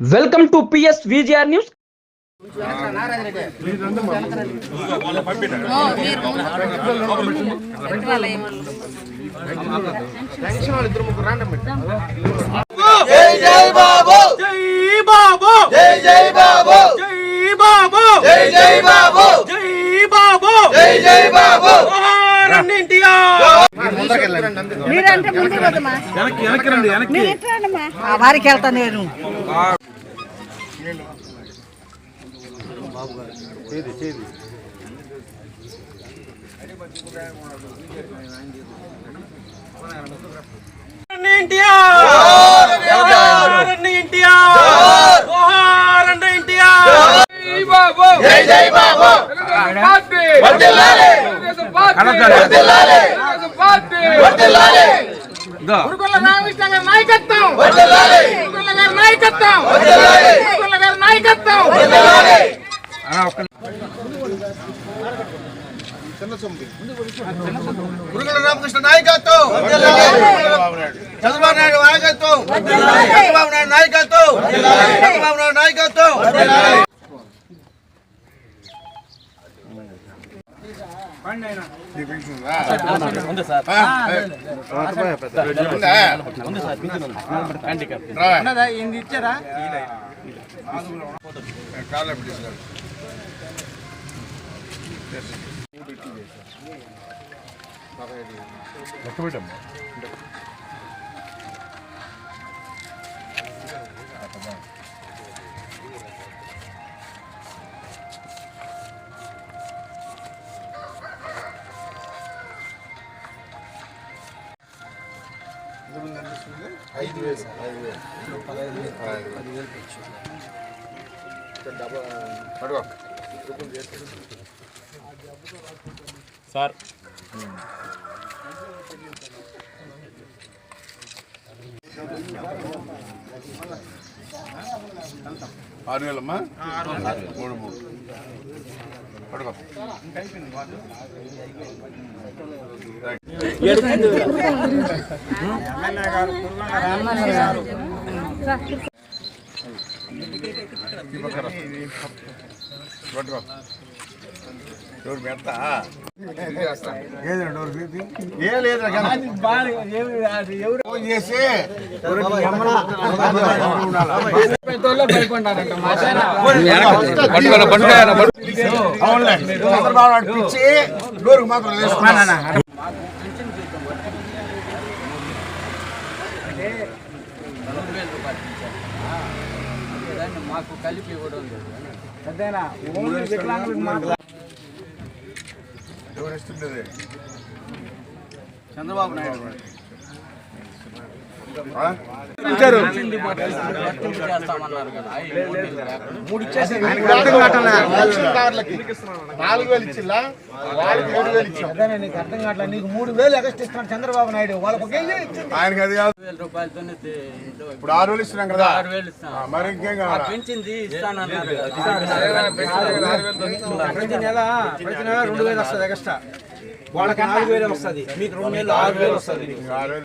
Welcome to PS VGR news. జై జై బాబు. జై బాబు జై జై బాబు. జై బాబు జై జై బాబు. జై బాబు జై జై బాబు రెండింటియా మీరంటే ముందు వద్దమ్మా వెనక్కి వెనక్కి రండి వెనక్కి. మీరు ఎట్లా రండమ్మా? ఆ వారికి వెళ్తా నేను. బాబు వర్ధిల్లాలి వర్ధిల్లాలి వర్ధిల్లాలి నాయకత్వం గారి నాయకత్వం! గారి నాయకత్వం! గురుగుల రామకృష్ణ నాయకత్వం! చంద్రబాబు నాయుడు నాయకత్వం! చంద్రబాబు నాయుడు నాయకత్వం! చంద్రబాబు నాయుడు నాయకత్వం! ఇది ఇచ్చారా కాలం తీసుకున్నారు లెక్కబెట్టమ్మా ఆరు వేలమ్మా మూడు మూడు పడుకో పట్టుకో పెడతా ఏ లేదు ఫోన్ చేసి అవునులే చంద్రబాబు నాయుడు పిచ్చి డోరుకు మాత్రం వేసుకున్నాను ఎవరు ఇస్తుండేది చంద్రబాబు నాయుడు ఆ? నాలుగు వేలు ఇచ్చిల్లా వాళ్ళకి ఏడు వేలు ఇచ్చాం. నీకు అర్థం కావట్లేదు. నీకు మూడు వేలు ఎగస్ట్ ఇస్తున్నాడు చంద్రబాబు నాయుడు. వాళ్ళకి ఒకే ఇచ్చింది. ఆయనకి అది కాదు. ఇప్పుడు ఆరు వేలు ఇస్తున్నాం కదా. ఆ, మరి ఇంకేం కావాలా? ప్రతి నెల ప్రతి నెల రెండు వేలు వస్తుంది ఎగస్ట్రా. వాళ్ళకి నాలుగు వేలు వస్తుంది. మీకు రెండు వేలు ఆరు వేలు వస్తుంది. ఇంకా ఆరు వేలు.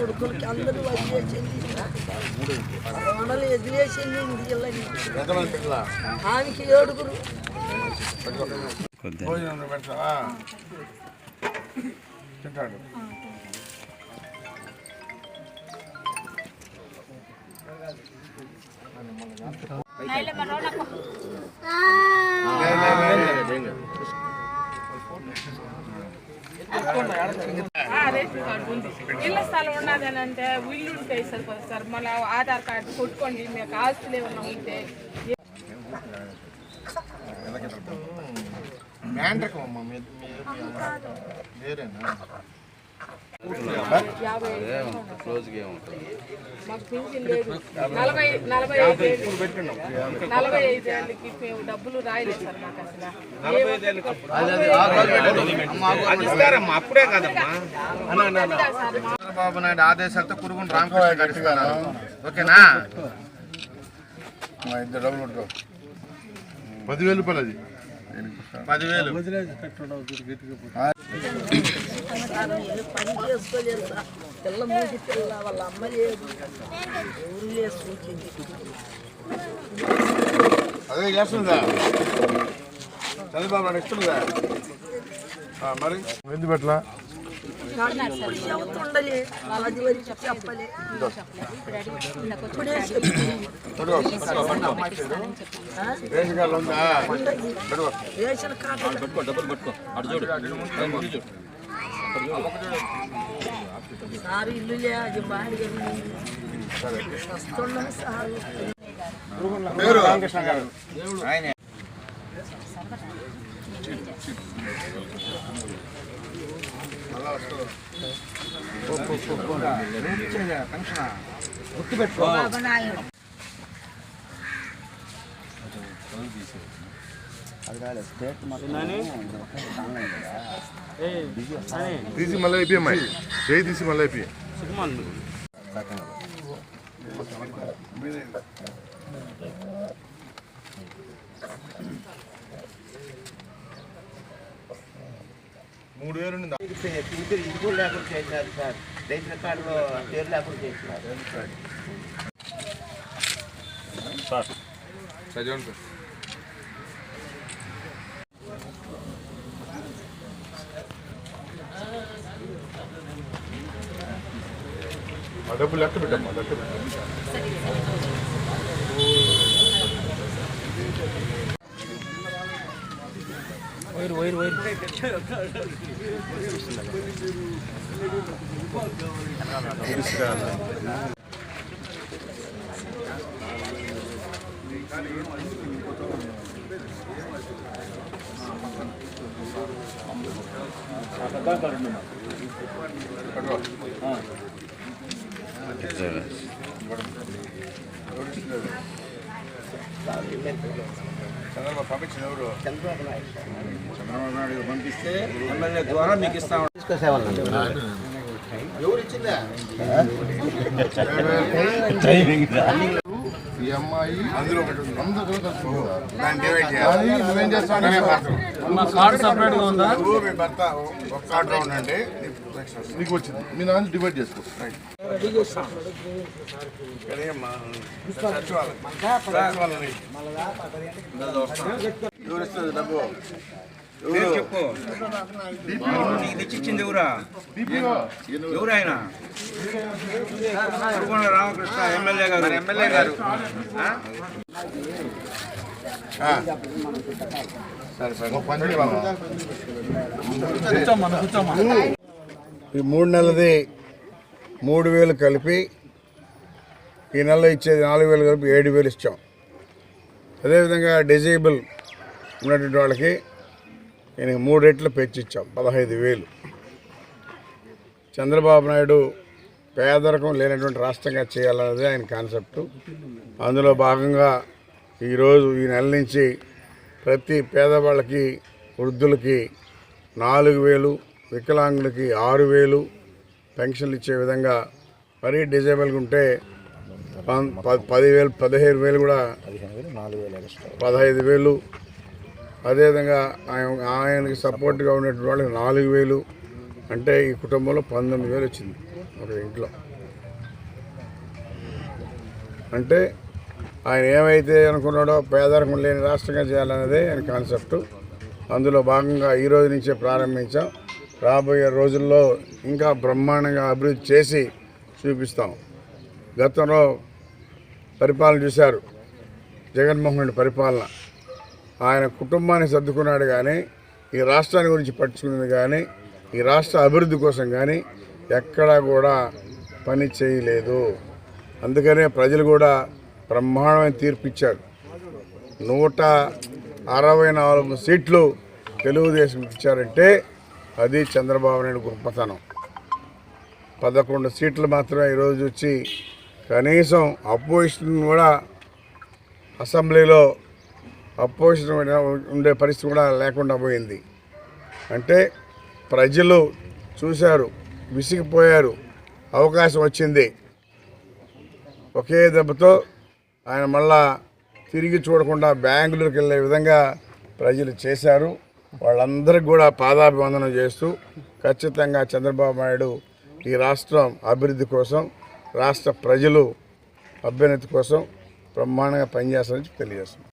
కొడుకులకి అందరూ వదిలేసింది మనల్ని వదిలేసింది ఇంటికి ఆమెకి ఏడుగురు. తింటాడు. రేషన్ కార్డు ఉంది ఇళ్ళ స్థలం ఉన్నదని అంటే ఇల్లు ఉంటే సరిపోతుంది సార్ మళ్ళీ ఆధార్ కార్డు కొట్టుకోండి మీకు ఆస్తులు ఏమన్నా ఉంటే మ్యాండ్రకం అమ్మ మీ- మీ- వేరేనా నలభై నలభై ఐదు ఏళ్ళు నలభై ఐదు ఏళ్ళకి మేము డబ్బులు రాయలేదు సార్ మాకు అసలు అది. ఇస్తారమ్మా అప్పుడే కదమ్మా చంద్రబాబు నాయుడు ఆదేశాలతో కురుగుంట రామకృష్ణ గడిస్తున్నారు ఓకేనా మా ఇద్దరు డబ్బులు ఉంటావు పదివేలు రూపాయలు అది పదివేలు సార్ వీళ్ళు పని చేసుకోలేరు సార్. పిల్ల మూసి పిల్ల వాళ్ళ అమ్మ లేదు. ఎవరు లేదు సూచింది అదే చేస్తుందా? చంద్రబాబు ఆ, మరి? ఎందుకు పెట్టలా? చెబుతుండలే అది వరకు చెప్పలే. ఇప్పుడే రేషన్ కార్డు ఉందా? పెట్టుకో. Ration card. సార్ ఇల్లు లే అది బాగా సార్ పేరు రామకృష్ణ గారు ఆయనే గుర్తుపెట్టుకో. తీసి మళ్ళీ అయిపోయి చేయి తీసి మళ్ళీ అయిపోయి. మూడు వేలు ఇది కూడా లేకుండా చేసినారు సార్. రేషన్ కార్డులో పేరు లేకుండా చేసినారు చదవండి సార్. ఆ డబ్బులు లెక్క పెట్టమ్మా లెక్క పెట్టు చంద్రబాబు పంపించిన ఎవరు చంద్రబాబు నాయుడు పంపిస్తే ఎమ్మెల్యే ద్వారా మీకు ఇస్తాం ఎవరు ఇచ్చిందా ఈ అమ్మాయి అందులో ఒకటి ఉంది. అందరూ నువ్వేం చేస్తావు? ఉందా? భర్త ఒక కార్డు నీకు వచ్చింది. మీ నాన్న డివైడ్ చేసుకో. రైట్ ఇక్కడేమ్మా, డబ్బు చెప్పు నీకు తెచ్చిచ్చింది ఎవరా ఎవరు ఆయన రామకృష్ణ ఎమ్మెల్యే గారు ఎమ్మెల్యే గారు సరే సరే ఈ మూడు నెలది మూడు వేలు కలిపి ఈ నెలలో ఇచ్చేది నాలుగు వేలు కలిపి ఏడు వేలు ఇచ్చాం. అదేవిధంగా డిజేబుల్ ఉన్నటువంటి వాళ్ళకి నేను మూడు రెట్లు పెంచిచ్చాం పదహైదు వేలు. చంద్రబాబు నాయుడు పేదరికం లేనటువంటి రాష్ట్రంగా చేయాలన్నది ఆయన కాన్సెప్టు. అందులో భాగంగా ఈరోజు ఈ నెల నుంచి ప్రతి పేదవాళ్ళకి వృద్ధులకి నాలుగు వేలు వికలాంగులకి ఆరు వేలు పెన్షన్లు ఇచ్చే విధంగా మరీ డిజేబుల్గా ఉంటే పదివేలు పదిహేను వేలు కూడా పదహైదు వేలు. అదేవిధంగా ఆయన ఆయనకి సపోర్ట్గా ఉన్నటువంటి వాళ్ళకి నాలుగు వేలు. అంటే ఈ కుటుంబంలో పంతొమ్మిది వేలు వచ్చింది ఒక ఇంట్లో. అంటే ఆయన ఏమైతే అనుకున్నాడో పేదరికం లేని రాష్ట్రంగా చేయాలన్నదే ఆయన కాన్సెప్ట్. అందులో భాగంగా ఈరోజు నుంచే ప్రారంభించాం. రాబోయే రోజుల్లో ఇంకా బ్రహ్మాండంగా అభివృద్ధి చేసి చూపిస్తాం. గతంలో పరిపాలన చూశారు. జగన్మోహన్ రెడ్డి పరిపాలన. ఆయన కుటుంబాన్ని సర్దుకున్నాడు కానీ ఈ రాష్ట్రాన్ని గురించి పట్టించుకున్నది కానీ ఈ రాష్ట్ర అభివృద్ధి కోసం కానీ ఎక్కడా కూడా పని చేయలేదు. అందుకనే ప్రజలు కూడా బ్రహ్మాండమైన తీర్పు ఇచ్చారు. నూట అరవై నాలుగు సీట్లు తెలుగుదేశం ఇచ్చారంటే అది చంద్రబాబు నాయుడు గొప్పతనం. పదకొండు సీట్లు మాత్రమే ఈరోజు వచ్చి కనీసం అపోజిషన్ కూడా అసెంబ్లీలో అపోజిషన్ ఉండే పరిస్థితి కూడా లేకుండా పోయింది. అంటే ప్రజలు చూశారు విసిగిపోయారు అవకాశం వచ్చింది. ఒకే దెబ్బతో ఆయన మళ్ళా తిరిగి చూడకుండా బెంగళూరుకి వెళ్ళే విధంగా ప్రజలు చేశారు. వాళ్ళందరికీ కూడా పాదాభివందనం చేస్తూ ఖచ్చితంగా చంద్రబాబు నాయుడు ఈ రాష్ట్రం అభివృద్ధి కోసం రాష్ట్ర ప్రజలు అభ్యున్నతి కోసం బ్రహ్మాండంగా పనిచేస్తారని తెలియజేస్తున్నాం.